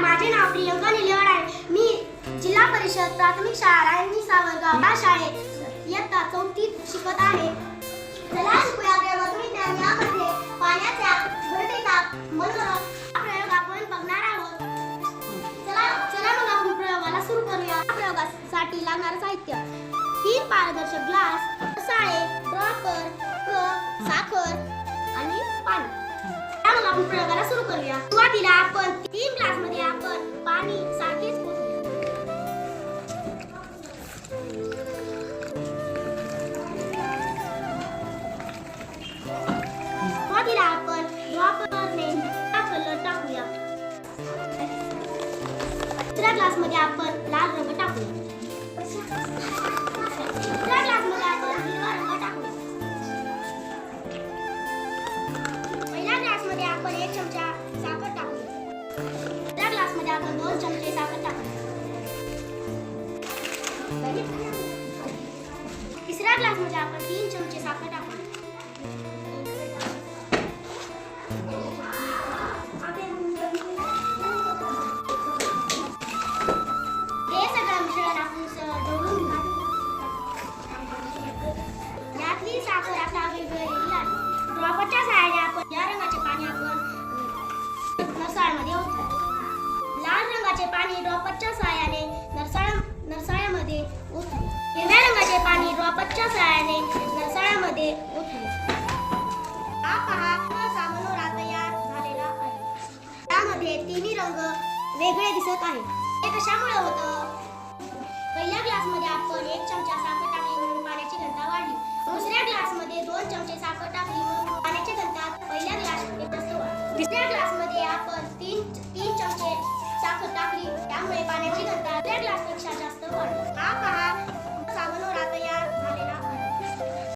माझे नाव प्रियंका निलेवाड आहे. मी जिल्हा परिषद प्राथमिक शाळा रायनी सावरगाव या शाळेत इयत्ता चौथीत शिकत आहे. चला शिकूया प्रयोगातून विज्ञान यामध्ये पाण्याच्या घनतेचा मनोरम हा प्रयोग आपण बघणार आहोत. चला चला मग आपण प्रयोगाला सुरू करूया. प्रयोगासाठी लागणारं साहित्य. तीन पारदर्शक ग्लास साळे ड्रॉपर आपण प्रयोगाला सुरू करूया. सुरुवातीला आपण तीन ग्लासमध्ये आपण पाणी सारखेच सुरुवातीला आपण कलर टाकूया. दुसऱ्या ग्लासमध्ये आपण त्या ग्लासमध्ये आपण दोन चमचे साखर टाकूया तिसऱ्या ग्लासमध्ये आपण तीन पाणी ड्रॉपरच्या सहाय्याने नरसाळ्या नरसाळ्यामध्ये उतरले हिरव्या रंगाचे पाणी ड्रॉपरच्या सहाय्याने नरसाळ्यामध्ये उतरले हा पहा असा मनोरा तयार झालेला आहे. त्यामध्ये तिन्ही रंग वेगळे दिसत आहे हे कशामुळे होतं? Soarele de la Sfânt și această oră.